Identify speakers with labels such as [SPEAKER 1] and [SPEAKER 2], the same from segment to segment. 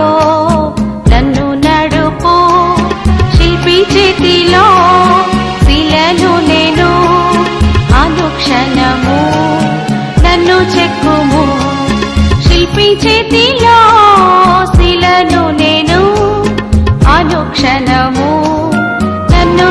[SPEAKER 1] దారిలో నన్ను నడుపు శిల్పి చేతిలో శిలలు నేను అనుక్షణము నన్ను చెక్కుము. శిల్పి చేతిలో శిలను నేను అనుక్షణము నన్ను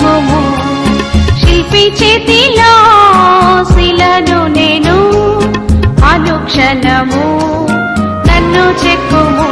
[SPEAKER 1] శిల్పము శిల్పి చేతిలో శిలను నేను అనుక్షణము నన్ను చెక్కుము.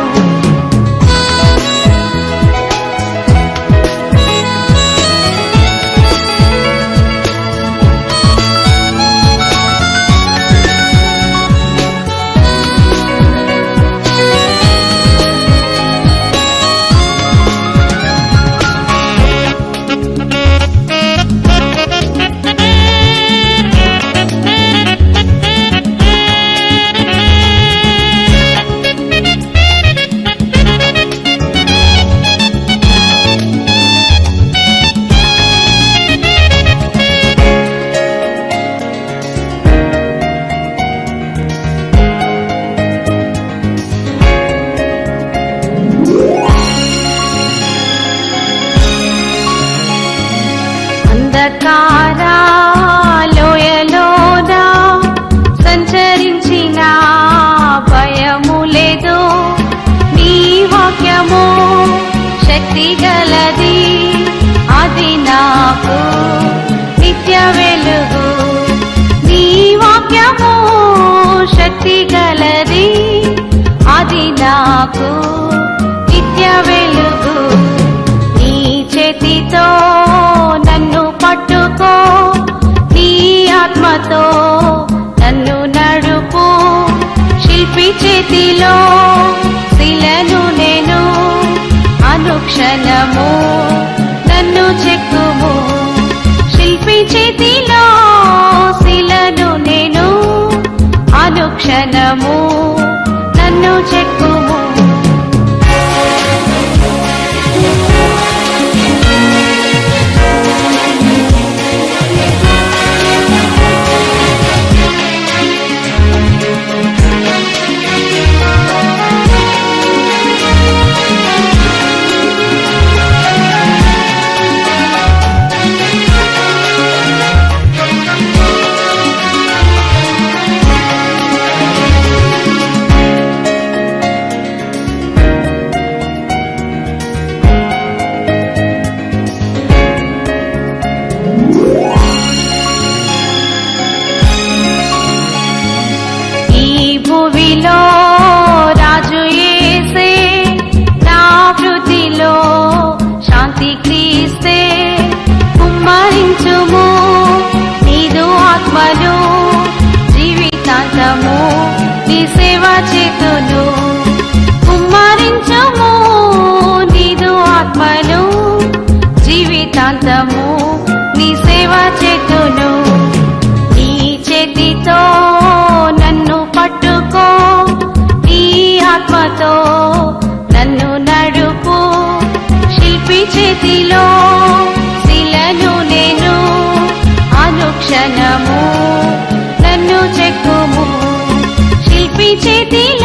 [SPEAKER 1] చేతిలో